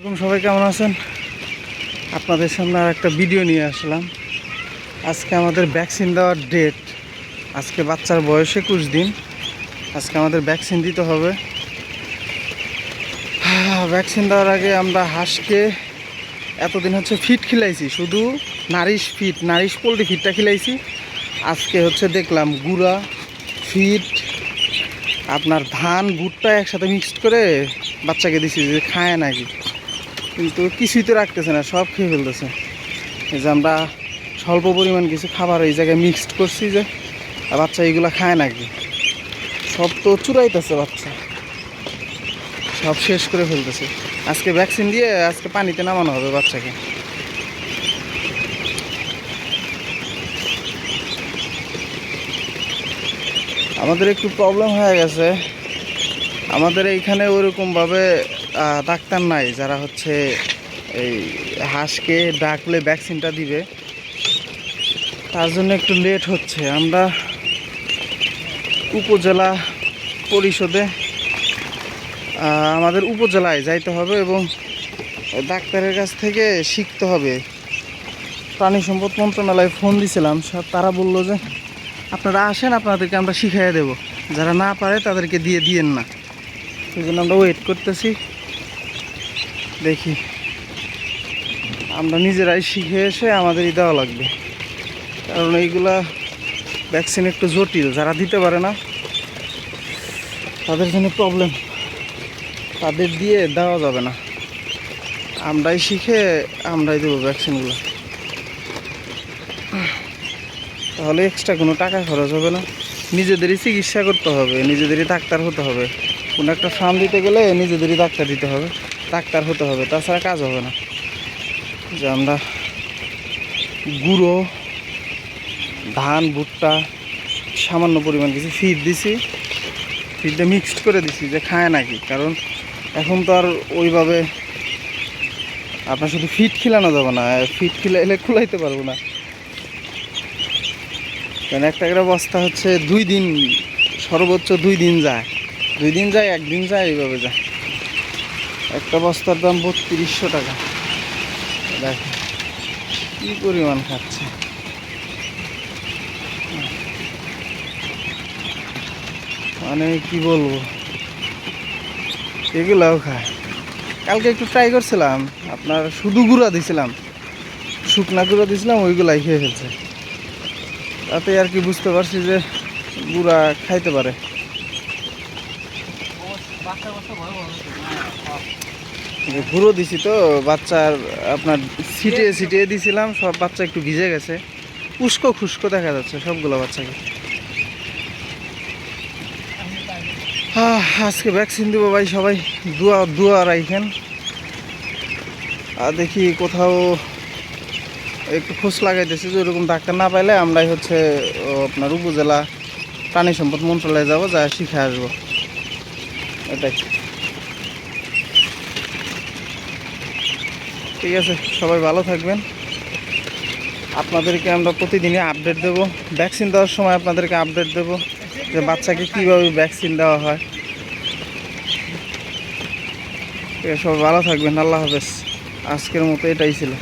এরকম সবাই কেমন আছেন? আপনাদের সামনে আর একটা ভিডিও নিয়ে আসলাম। আজকে আমাদের ভ্যাকসিন দেওয়ার ডেট আজকে বাচ্চার বয়স একুশ দিন। আজকে আমাদের ভ্যাকসিন দিতে হবে। ভ্যাকসিন দেওয়ার আগে আমরা হাঁসকে এতদিন হচ্ছে ফিট খিলাইছি, শুধু নারিশ ফিট নারিশ পোলট্রি ফিটটা খিলাইছি। আজকে হচ্ছে দেখলাম গুড়া ফিট আপনার ধান ভুট্টা একসাথে মিক্সড করে বাচ্চাকে দিছি যে খায় নাকি। কিন্তু কিছুই তো রাখতেছে না, সব খেয়ে ফেলতেছে। এই যে আমরা স্বল্প পরিমাণ কিছু খাবার এই জায়গায় মিক্সড করছি যে, আর বাচ্চা এগুলো খায় নাকি সব তো চুরাইতেছে বাচ্চা। সব শেষ করে ফেলতেছে। আজকে ভ্যাকসিন দিয়ে আজকে পানিতে নামানো হবে বাচ্চাকে। আমাদের একটু প্রবলেম হয়ে গেছে। আমাদের এইখানে ওরকমভাবে ডাক্তার নাই, যারা হচ্ছে এই হাঁসকে ডাকলে ভ্যাকসিনটা দিবে। তার জন্য একটু লেট হচ্ছে। আমরা উপজেলা পরিষদে আমাদের উপজেলায় যাইতে হবে এবং ডাক্তারের কাছ থেকে শিখতে হবে। প্রাণী সম্পদ মন্ত্রণালয়ে ফোন দিছিলাম তারা বলল যে, আপনারা আসেন, আপনাদেরকে আমরা শিখাইয়া দেবো। যারা না পারে, তাদেরকে দিয়ে দিয়েন না। সেই জন্য আমরা ওয়েট করতেছি। দেখি। আমরা নিজেরাই শিখে এসে আমাদেরই দেওয়া লাগবে। কারণ এইগুলা ভ্যাকসিন একটু জটিল, যারা দিতে পারে না, তাদের জন্য প্রবলেম তাদের দিয়ে দেওয়া যাবে না। আমরাই শিখে, আমরাই দেবো ভ্যাকসিনগুলো তাহলে এক্সট্রা কোনো টাকা খরচ হবে না। নিজেদেরই চিকিৎসা করতে হবে, নিজেদেরই ডাক্তার হতে হবে। কোনো একটা ফার্ম দিতে গেলে নিজেদেরই ডাক্তার দিতে হবে। ডাক্তার হতে হবে, তাছাড়া কাজ হবে না। যে আমরা গুঁড়ো, ধান, ভুট্টা, সামান্য পরিমাণ কিছু ফিড দিছি ফিডটা মিক্সড করে দিছি যে খায় নাকি। কারণ এখন তো আর ওইভাবে আপনার শুধু ফিট খিলানো যাবে না ফিট খিলাইলে খুলাইতে পারব না। কারণ একটা একটা বস্তা হচ্ছে দুই দিন, সর্বোচ্চ দুই দিন যায়। দুই দিন যায়, একদিন যায়, এইভাবে যায়। একটা বস্তার দাম বত্রিশশো টাকা। দেখ, কি পরিমাণ খাচ্ছে। মানে কি বলব? এগুলাও খায়। কালকে একটু ট্রাই করছিলাম, আপনার শুধু গুঁড়া দিছিলাম, শুকনা গুঁড়া দিছিলাম, ওইগুলাই খেয়ে ফেলছে। তাতে আর কি বুঝতে পারছি যে গুঁড়া খাইতে পারে। গুঁড়ো দিছি তো বাচ্চার আপনার ছিটিয়ে ছিটিয়ে দিছিলাম সব বাচ্চা একটু ভিজে গেছে। উস্কো খুস্কো দেখা যাচ্ছে সবগুলো বাচ্চাকে। আজকে ভ্যাকসিন দেবো ভাই সবাই দুয়া দুয়া রাইখেন। আর দেখি কোথাও একটু খোঁজ লাগাইতেছি যে ওরকম ডাক্তার না পাইলে আমরাই হচ্ছে ও, আপনার উপজেলা প্রাণী সম্পদ মন্ত্রণালয়ে যাব যা শিখে আসব। এটাই। ঠিক আছে, সবাই ভালো থাকবেন। আপনাদেরকে আমরা প্রতিদিনই আপডেট দেব। ভ্যাকসিন দেওয়ার সময় আপনাদেরকে আপডেট দেব যে বাচ্চাকে কীভাবে ভ্যাকসিন দেওয়া হয়। ঠিক আছে, সবাই ভালো থাকবেন, আল্লাহ হাফেজ। আজকের মতো এটাই ছিল।